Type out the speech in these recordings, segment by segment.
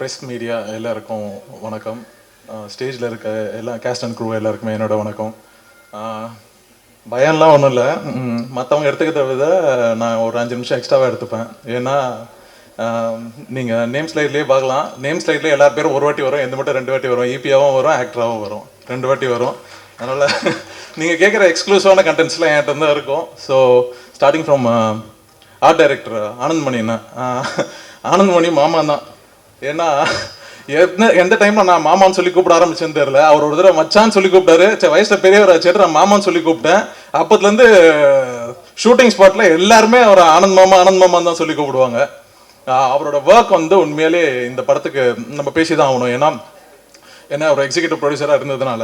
Press media எல்லாருக்கும் வணக்கம். ஸ்டேஜில் இருக்க எல்லா கேஸ்ட் அண்ட் க்ரூ எல்லாருக்குமே என்னோட வணக்கம். பயம்லாம் ஒன்றும் இல்லை. மற்றவங்க எடுத்துக்கிறத விட நான் ஒரு அஞ்சு நிமிஷம் எக்ஸ்ட்ராவாக எடுத்துப்பேன். ஏன்னா நீங்கள் நேம் ஸ்லைட்லேயே பார்க்கலாம். நேம் ஸ்லைட்லேயே எல்லா பேரும் ஒரு வாட்டி வரும். எந்த மட்டும் ரெண்டு வாட்டி வரும். ஈபியாவும் வரும் ஆக்டராகவும் வரும். ரெண்டு வாட்டி வரும். அதனால் நீங்கள் கேட்குற எக்ஸ்க்ளூசிவான கண்டென்ட்ஸ்லாம் என்கிட்ட தான் இருக்கும். So starting from art director Anandmani என்ன ஆனந்த்மணி மாமா தான் ஏன்னா எந்த எந்த டைம்ல நான் மாமான்னு சொல்லி கூப்பிட ஆரம்பிச்சேன்னு தெரியல. அவர் ஒரு தடவை மச்சான்னு சொல்லி கூப்பிட்டாரு. சரி வயசுல பெரியவர் ஆச்சு நான் மாமான்னு சொல்லி கூப்பிட்டேன். அப்பத்துலேருந்து ஷூட்டிங் ஸ்பாட்ல எல்லாருமே அவர் ஆனந்த் மாமா ஆனந்த் மாமா தான் சொல்லி கூப்பிடுவாங்க. அவரோட ஒர்க் வந்து உண்மையிலே இந்த படத்துக்கு நம்ம பேசி தான் ஆகணும். ஏன்னா ஏன்னா அவர் எக்ஸிகூட்டிவ் ப்ரொடியூசராக இருந்ததுனால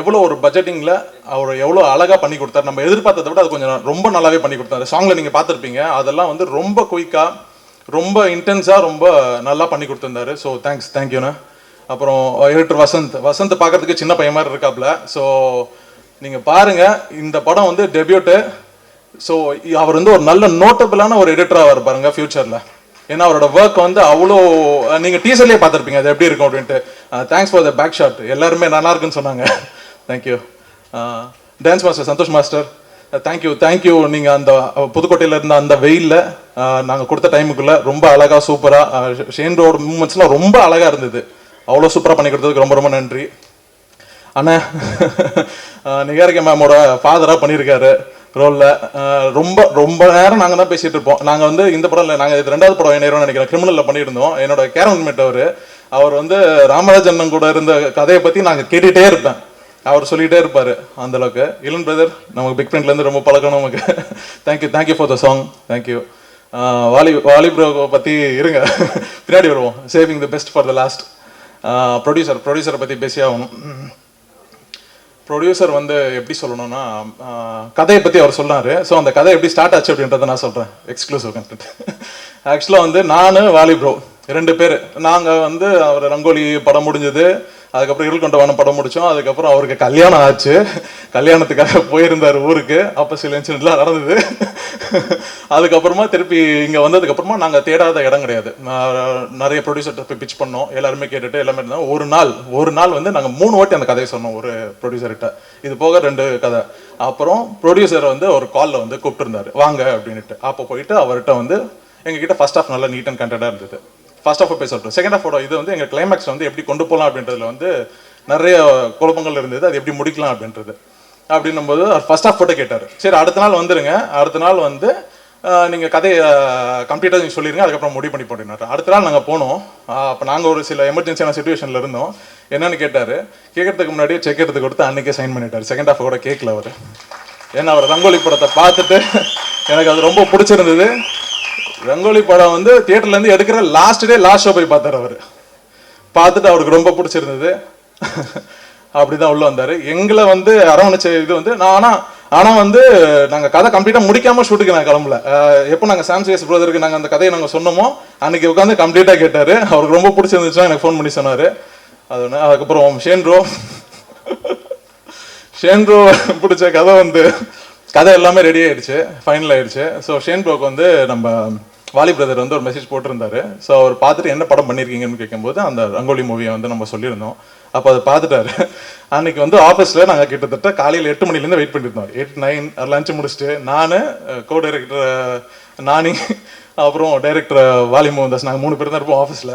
எவ்வளோ ஒரு பட்ஜெட்டிங்கில் அவர் எவ்வளோ அழகாக பண்ணி கொடுத்தாரு. நம்ம எதிர்பார்த்ததை விட அது கொஞ்சம் ரொம்ப நல்லாவே பண்ணி கொடுத்தாரு. சாங்கில் நீங்கள் பார்த்துருப்பீங்க. அதெல்லாம் வந்து ரொம்ப குயிக்காக ரொம்ப இன்டென்ஸாக ரொம்ப நல்லா பண்ணி கொடுத்துருந்தாரு. ஸோ தேங்க்ஸ் தேங்க்யூண்ணா அப்புறம் எடிட்டர் வசந்த். வசந்த் பார்க்கறதுக்கு சின்ன பையன் மாதிரி இருக்காப்ல. ஸோ நீங்கள் பாருங்கள் இந்த படம் வந்து டெபியூட்டு ஸோ அவர் வந்து ஒரு நல்ல நோட்டபிளான ஒரு எடிட்டராக இருப்பாருங்க ஃப்யூச்சரில் ஏன்னா அவரோட ஒர்க் வந்து அவ்வளோ நீங்கள் டீசர்லேயே பார்த்துருப்பீங்க அது எப்படி இருக்கும் அப்படின்ட்டு. Thanks for the back shot எல்லாருமே நல்லா இருக்குன்னு சொன்னாங்க. Thank you dance master Santhosh master thank you thank you நீங்கள் அந்த uh, புதுக்கோட்டையில் இருந்த அந்த வெயிலில் uh, நாங்கள் கொடுத்த டைமுக்குள்ள ரொம்ப அழகாக சூப்பராக uh, ஷேன் ரோடு மூமெண்ட்ஸ்லாம் ரொம்ப அழகாக இருந்தது. அவ்வளோ சூப்பராக பண்ணி கொடுத்ததுக்கு ரொம்ப ரொம்ப நன்றி. அண்ணா நிகாரிகா மேமோட ஃபாதராக பண்ணியிருக்காரு ரோலில். ரொம்ப ரொம்ப நேரம் நாங்கள் தான் பேசிகிட்டு இருப்போம். நாங்கள் வந்து இந்த படம் இல்லை நாங்கள் இது ரெண்டாவது படம் என்ன நினைக்கிறேன். கிரிமினலில் பண்ணியிருந்தோம். என்னோட கேரன் மேட் அவர். அவர் வந்து ராமராஜ் அண்ணன் கூட இருந்த கதையை பற்றி நாங்கள் கேட்டுகிட்டே இருப்பேன். அவர் சொல்லிகிட்டே இருப்பார் அந்தளவுக்கு இளன் பிரதர் நமக்கு பிக் பிரிண்ட்லேருந்து ரொம்ப பழக்கம் நமக்கு. Thank you thank you for the song thank you Vaali Vaali bro பற்றி இருங்க. பின்னாடி வருவோம். Saving the best for the last producer ப்ரொடியூசரை பற்றி பேசி ஆகணும் ப்ரொடியூசர் வந்து எப்படி சொல்லணும்னா கதையை பற்றி அவர் சொன்னார். ஸோ அந்த கதை எப்படி ஸ்டார்ட் ஆச்சு அப்படின்றத நான் சொல்கிறேன் எக்ஸ்க்ளூசிவ் கண்டென்ட் ஆக்சுவலாக வந்து நான் வாலி ப்ரோ ரெண்டு பேர். நாங்கள் வந்து அவர் ரங்கோலி படம் முடிஞ்சது. அதுக்கப்புறம் இருள் கொண்ட வானம் படம் முடித்தோம் அதுக்கப்புறம் அவருக்கு கல்யாணம் ஆச்சு. கல்யாணத்துக்காக போயிருந்தார் ஊருக்கு. அப்போ சில இன்சிடெண்ட்லாம் நடந்தது. அதுக்கப்புறமா திருப்பி இங்கே வந்ததுக்கப்புறமா நாங்கள் தேடாத இடம் கிடையாது. நான் நிறைய ப்ரொடியூசர்கிட்ட போய் பிச் பண்ணோம். எல்லாருமே கேட்டுட்டு எல்லாமே இருந்தோம் ஒரு நாள் ஒரு நாள் வந்து நாங்கள் மூணு வாட்டி அந்த கதையை சொன்னோம் ஒரு ப்ரொடியூசர்கிட்ட இது போக ரெண்டு கதை. அப்புறம் ப்ரொடியூசர் வந்து ஒரு காலில் வந்து கூப்பிட்டுருந்தாரு. வாங்க அப்படின்ட்டு அப்போ போயிட்டு அவர்கிட்ட வந்து எங்ககிட்ட ஃபர்ஸ்ட் ஆஃப் நல்லா நீட் அண்ட் கண்டடாக இருந்தது. ஃபர்ஸ்ட் ஆஃப் போய் சொல்லிட்டு செகண்ட் ஆஃபோட இது வந்து எங்கள் கிளைமேக்ஸ் வந்து எப்படி கொண்டு போகலாம் அப்படின்றதுல வந்து நிறைய குழப்பங்கள் இருந்தது. அது எப்படி முடிக்கலாம் அப்படின்றது. அப்படின்னும் போது அவர் ஃபர்ஸ்ட் ஆஃப் ஃபோட்டோ கேட்டார். சரி அடுத்த நாள் வந்துருங்க. அடுத்த நாள் வந்து நீங்கள் கதையை கம்ப்ளீட்டாக நீங்கள் சொல்லிடுங்க அதுக்கப்புறம் முடிவு பண்ணி போட்டினார். அடுத்த நாள் நாங்கள் போனோம். அப்போ நாங்கள் ஒரு சில எமர்ஜென்சியான சுச்சுவேஷனில் இருந்தோம். என்னென்னு கேட்டார்? கேட்கறதுக்கு முன்னாடியே செக் எடுத்து கொடுத்து அன்றைக்கே சைன் பண்ணிட்டார். செகண்ட் ஆஃப் கூட கேட்கல அவர். ஏன்னா அவர் ரங்கோலி படத்தை பார்த்துட்டு எனக்கு அது ரொம்ப பிடிச்சிருந்தது. ரங்கோலி படம் வந்து தியேட்டர்லேருந்து எடுக்கிற லாஸ்ட் டே லாஸ்ட் ஷோ போய் பார்த்தார் அவர். பார்த்துட்டு அவருக்கு ரொம்ப பிடிச்சிருந்தது. அப்படி தான் உள்ளே வந்தார். எங்களை வந்து அரவணைச்ச இது வந்து நான் ஆனால் ஆனால் வந்து நாங்கள் கதை கம்ப்ளீட்டாக முடிக்காமல் ஷூட்டுக்கு நான் கிளம்பல. எப்போ நாங்கள் சாம்சிஎஸ் பிரதருக்கு நாங்கள் அந்த கதையை நாங்கள் சொன்னோமோ அன்னைக்கு உட்காந்து கம்ப்ளீட்டாக கேட்டார். அவருக்கு ரொம்ப பிடிச்சிருந்துச்சுன்னா எனக்கு ஃபோன் பண்ணி சொன்னார். அது ஒன்று அதுக்கப்புறம் ஷேன் ஷேன்ரோ ஷேன் பிடிச்ச கதை வந்து கதை எல்லாமே ரெடி ஆயிடுச்சு ஃபைனல் ஆயிடுச்சு. ஸோ ஷேன் ப்ரோக்கு வந்து நம்ம வாலி பிரதர் வந்து ஒரு மெசேஜ் போட்டிருந்தாரு. ஸோ அவர் பார்த்துட்டு என்ன படம் பண்ணியிருக்கீங்கன்னு கேட்கும்போது அந்த ரங்கோலி மூவியை வந்து நம்ம சொல்லியிருந்தோம். அப்போ அதை பார்த்துட்டாரு. அன்னைக்கு வந்து ஆஃபீஸில் நாங்கள் கிட்டத்தட்ட காலையில் எட்டு மணிலேருந்து வெயிட் பண்ணியிருந்தோம் எயிட் நைன் லஞ்ச் முடிச்சுட்டு நான் கோ டைரக்டர் நானி அப்புறம் டைரக்டர் வாலி மோகன்தாஸ் நாங்கள் மூணு பேர் தான் இருப்போம் ஆஃபீஸில்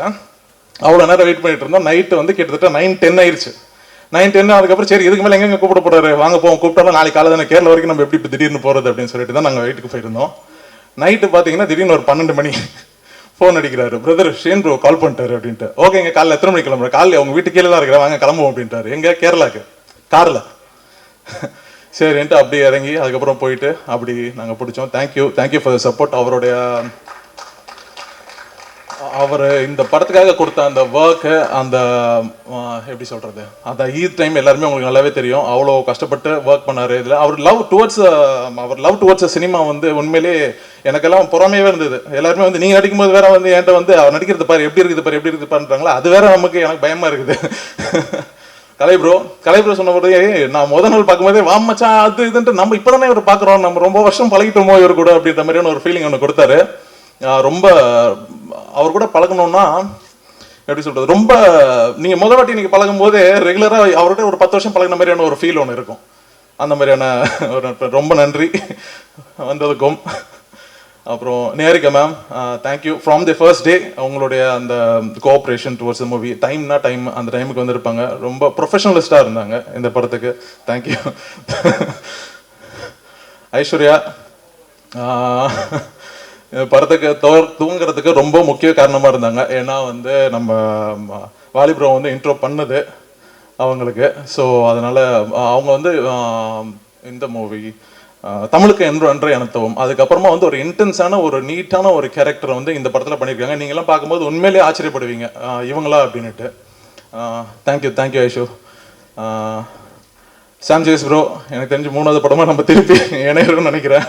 அவ்வளோ நேரம் வெயிட் பண்ணிட்டு இருந்தோம். நைட்டு வந்து கிட்டத்தட்ட நைன் டென் ஆயிடுச்சு நைன் டென் அதுக்கப்புறம் சரி இதுக்கு மேலே எங்கெங்க கூப்பிட போறாரு? வாங்க போவோம் கூப்பிட்டாலும் நாளைக்கு காலை தானே கேரளா வரைக்கும் நம்ம எப்படி இப்போ திடீர்னு போகிறது அப்படின்னு சொல்லிட்டு தான் நாங்கள் வீட்டுக்கு போயிருந்தோம். நைட்டு பார்த்தீங்கன்னா திடீர்னு ஒரு பன்னெண்டு மணி ஃபோன் அடிக்கிறாரு. பிரதர் ஷேன் ப்ரோ கால் பண்ணிட்டாரு அப்படின்ட்டு. ஓகேங்க காலைல எத்தனை மணிக்கு கிளம்புற? காலையில் உங்கள் வீட்டு கீழே தான் இருக்கிறேன். வாங்க கிளம்புவோம் அப்படின்ட்டாரு. எங்கே? கேரளாக்கு. காரில். சரின்ட்டு அப்படியே இறங்கி அதுக்கப்புறம் போயிட்டு அப்படி நாங்கள் பிடிச்சோம். தேங்க்யூ தேங்க்யூ ஃபார் சப்போர்ட் அவருடைய அவர் இந்த படத்துக்காக கொடுத்த அந்த ஒர்க்கு அந்த எப்படி சொல்கிறது அந்த ஈத் டைம் எல்லாருமே உங்களுக்கு நல்லாவே தெரியும். அவ்வளோ கஷ்டப்பட்டு ஒர்க் பண்ணார். இதில் அவர் லவ் டுவர்ட்ஸ் அவர் லவ் டுவர்ட்ஸ் சினிமா வந்து உண்மையிலே எனக்கெல்லாம் பொறாமையாவே இருந்தது. எல்லாருமே வந்து நீங்கள் நடிக்கும்போது வேற வந்து என்கிட்ட வந்து அவர் நடிக்கிறது பாரு எப்படி இருக்குது பாரு எப்படி இருக்குது பாருன்றாங்களா? அது வேற நமக்கு எனக்கு பயமாக இருக்குது. கலை ப்ரோ கலை ப்ரோ சொன்ன போதே நான் முத நாள் பார்க்கும்போதே வா மச்சான் அது இதுன்ட்டு நம்ம இப்பதானே இவர் பார்க்குறோம். நம்ம ரொம்ப வருஷம் பழகிட்டோமோ இவர் கூட? அப்படின்ற மாதிரியான ஒரு ஃபீலிங் ஒன்று கொடுத்தாரு. ரொம்ப அவர் கூட பழகணும்னா எப்படி சொல்றது ரொம்ப நீங்கள் முதல் வாட்டி நீங்கள் பழகும் ரெகுலராக அவர்கிட்ட ஒரு பத்து வருஷம் பழகின மாதிரியான ஒரு ஃபீல் ஒன்று இருக்கும். அந்த மாதிரியான ஒரு ரொம்ப நன்றி. வந்ததுக்கும் அப்புறம் நேரிக்க ma'am thank you from the first day உங்களுடைய அந்த கோஆப்ரேஷன் டுவர்ட்ஸ் மூவி டைம்னா டைம் அந்த டைமுக்கு வந்திருப்பாங்க. ரொம்ப ப்ரொஃபஷனலிஸ்டாக இருந்தாங்க இந்த படத்துக்கு. தேங்க்யூ ஐஸ்வர்யா ஆஹ், படத்துக்கு தோ- தூங்குறதுக்கு ரொம்ப முக்கிய காரணமாக இருந்தாங்க. ஏன்னா வந்து நம்ம வாலிபுரம் வந்து இன்ட்ரோ பண்ணது அவங்களுக்கு. ஸோ அதனால் அவங்க வந்து இந்த மூவி தமிழுக்கு என்று என்ற எனத்துவம் அதுக்கப்புறமா வந்து ஒரு இன்டென்ஸான ஒரு நீட்டான ஒரு கேரக்டர் வந்து இந்த படத்தில் பண்ணியிருக்காங்க. நீங்களாம் பார்க்கும்போது உண்மையிலேயே ஆச்சரியப்படுவீங்க. இவங்களா அப்படின்னுட்டு. Thank you thank you Aishu. Sam ஜேஸ் bro எனக்கு தெரிஞ்சு மூணாவது படமாக நம்ம திருப்பி இணையிறோம்னு நினைக்கிறேன்.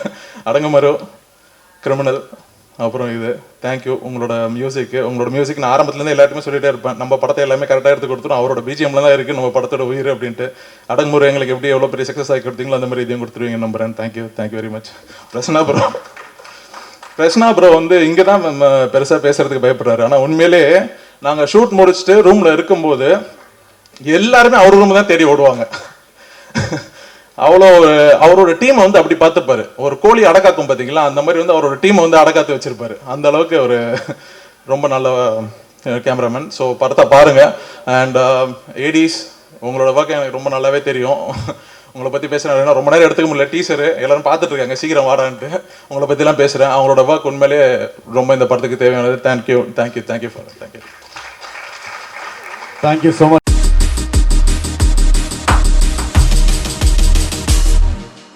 அடங்கமரு கிரிமினல் அப்புறம் இது. தேங்க்யூ உங்களோட மியூசிக்கு உங்களோட மியூசிக் நான் ஆரம்பத்துலேருந்து எல்லாருமே சொல்லிட்டே இருப்பேன். நம்ம படத்தை எல்லாமே கரெக்டாக எடுத்து கொடுத்துரும் அவரோட பிஜிஎம்ல தான் இருக்குது நம்ம படத்தோட உயிர் அப்படின்ட்டு. அடங்குமுறை எங்களுக்கு எப்படி எவ்வளோ பெரிய சக்ஸஸ் ஆகி கொடுத்தீங்களோ அந்த மாதிரி இதையும் கொடுத்துருவீங்க நம்புறேன். Thank you thank you very much Prasanna bro Prasanna bro வந்து இங்கே தான் பெருசாக பேசுறதுக்கு பயப்படுறாரு. ஆனால் உண்மையிலே நாங்கள் ஷூட் முடிச்சுட்டு ரூமில் இருக்கும்போது எல்லாருமே அவர் ரூம் தான் தேடி ஓடுவாங்க. அவ்வளோ அவரோட டீமை வந்து அப்படி பார்த்துப்பாரு. ஒரு கோழி அடக்காக்கும் பார்த்தீங்களா? அந்த மாதிரி வந்து அவரோட டீமை வந்து அடக்காத்து வச்சிருப்பாரு. அந்த அளவுக்கு ஒரு ரொம்ப நல்ல கேமராமேன் ஸோ படத்தை பாருங்க. அண்ட் ஏடிஸ் உங்களோட ஒர்க் எனக்கு ரொம்ப நல்லாவே தெரியும். உங்களை பற்றி பேசுகிறேன் ரொம்ப நேரம் எடுத்துக்க முடியல. டீச்சரு எல்லாரும் பார்த்துட்டு இருக்காங்க. சீக்கிரம் வாடான்ட்டு. உங்களை பற்றிலாம் பேசுகிறேன் அவங்களோட ஒர்க் உண்மையிலே ரொம்ப இந்த படத்துக்கு தேவையானது. Thank you thank you thank you for thank you thank you so much